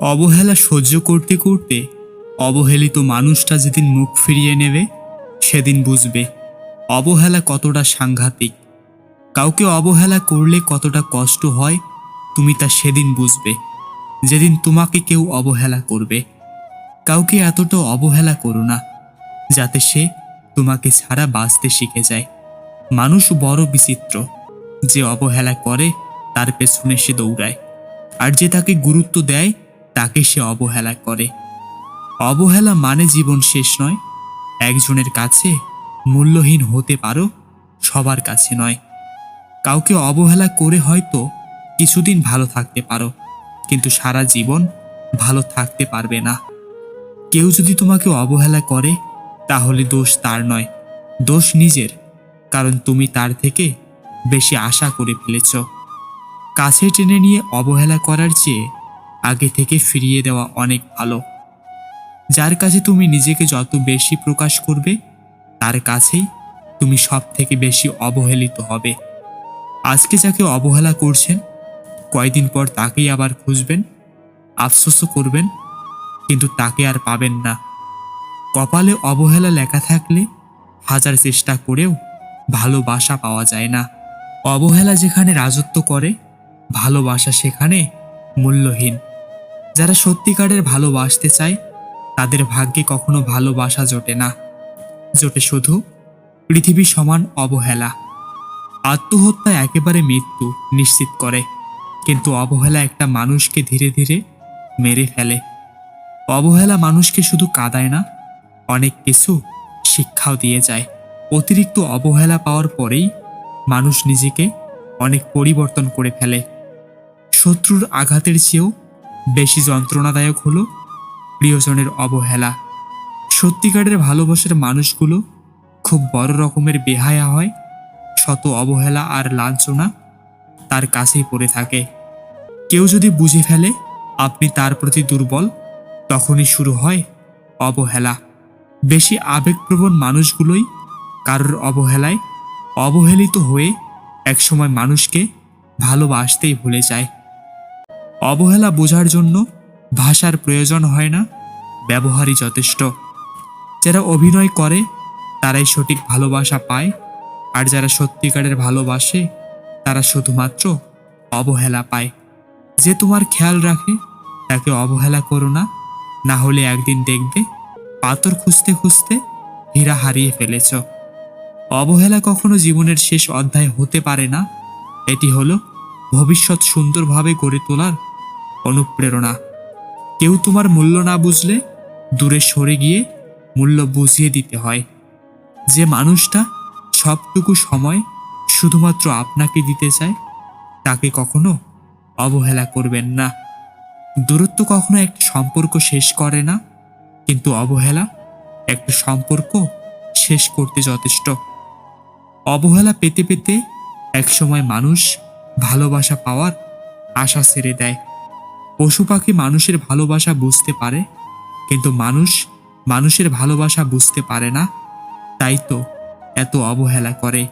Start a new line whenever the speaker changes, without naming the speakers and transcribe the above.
অবহেলা সহ্য করতে করতে অবহেলিত মানুষটা যেদিন মুখ ফিরিয়ে নেবে, সেদিন বুঝবে অবহেলা কতটা সাংঘাতিক। কাউকে অবহেলা করলে কতটা কষ্ট হয়, তুমি তা সেদিন বুঝবে, যেদিন তোমাকে কেউ অবহেলা করবে। কাউকে এতটা অবহেলা করো না, যাতে সে তোমাকে ছাড়া বাঁচতে শিখে যায়। মানুষ বড় বিচিত্র, যে অবহেলা করে, তার পেছনে সে দৌড়ায়। আর যে তাকে গুরুত্ব দেয় তাকে সে অবহেলা করে। অবহেলা মানে জীবন শেষ নয়। একজনের কাছে মূল্যহীন হতে পারো, সবার কাছে নয়। কাউকে অবহেলা করে হয়তো কিছুদিন ভালো থাকতে পারো, কিন্তু সারা জীবন ভালো থাকতে পারবে না। কেউ যদি তোমাকে অবহেলা করে, তাহলে দোষ তার নয়। দোষ নিজের, কারণ তুমি তার থেকে বেশি আশা করে ফেলেছ। কাছে টেনে নিয়ে অবহেলা করার চেয়ে আগে থেকে ফিরিয়ে দেওয়া অনেক ভালো। যার কাছে তুমি নিজেকে যত বেশি প্রকাশ করবে, তার কাছেই তুমি সব থেকে বেশি অবহেলিত হবে। আজকে যাকে অবহেলা করছেন, কয়দিন পর তাকেই আবার খুঁজবেন, আফসোসও করবেন, কিন্তু তাকে আর পাবেন না। কপালে অবহেলা লেখা থাকলে হাজার চেষ্টা করেও ভালোবাসা পাওয়া যায় না। অবহেলা যেখানে রাজত্ব করে, ভালোবাসা সেখানে মূল্যহীন। যারা সত্যিকারের ভালোবাসতে চায়, তাদের ভাগ্যে কখনো ভালোবাসা জোটে না। জোটে শুধু পৃথিবী সমান অবহেলা। আত্মহত্যা একেবারে মৃত্যু নিশ্চিত করে, কিন্তু অবহেলা একটা মানুষকে ধীরে ধীরে মেরে ফেলে। অবহেলা মানুষকে শুধু কাঁদায় না, অনেক কিছু শিক্ষাও দিয়ে যায়। অতিরিক্ত অবহেলা পাওয়ার পরেই মানুষ নিজেকে অনেক পরিবর্তন করে ফেলে। শত্রুর আঘাতের চেয়েও বেশি যন্ত্রণাদায়ক হলো প্রিয়জনের অবহেলা। সত্যিকারের ভালোবাসার মানুষগুলো খুব বড় রকমের বেহায়া হয়, শত অবহেলা আর লাঞ্ছনা তার কাছেই পড়ে থাকে। কেউ যদি বুঝে ফেলে আপনি তার প্রতি দুর্বল, তখনই শুরু হয় অবহেলা। বেশি আবেগপ্রবণ মানুষগুলোই কারোর অবহেলায় অবহেলিত হয়ে একসময় মানুষকে ভালোবাসতেই ভুলে যায়। অবহেলা বোঝার জন্য ভাষার প্রয়োজন হয় না, ব্যবহারই যথেষ্ট। যারা অভিনয় করে, তারাই সঠিক ভালোবাসা পায়, আর যারা সত্যিকারের ভালোবাসে, তারা শুধুমাত্র অবহেলা পায়। যে তোমার খেয়াল রাখে, তাকে অবহেলা করো না না হলে একদিন দেখবে, পাথর খুঁজতে খুঁজতে হীরা হারিয়ে ফেলেছ। অবহেলা কখনো জীবনের শেষ অধ্যায় হতে পারে না, এটি হলো ভবিষ্যৎ সুন্দরভাবে গড়ে তোলার অনুপ্রেরণা। কেউ তোমার মূল্য না বুঝলে দূরে সরে গিয়ে মূল্য বুঝিয়ে দিতে হয়। যে মানুষটা সবটুকু সময় শুধুমাত্র আপনাকে দিতে চায়, তাকে কখনো অবহেলা করবেন না। দূরত্ব কখনো একটা সম্পর্ক শেষ করে না, কিন্তু অবহেলা একটা সম্পর্ক শেষ করতে যথেষ্ট। অবহেলা পেতে পেতে একসময় মানুষ ভালোবাসা পাওয়ার আশা ছেড়ে দেয়। পশু পাখি মানুষের ভালোবাসা বুঝতে পারে, কিন্তু মানুষ মানুষের ভালোবাসা বুঝতে পারে না। তাই তো এত অবহেলা করে।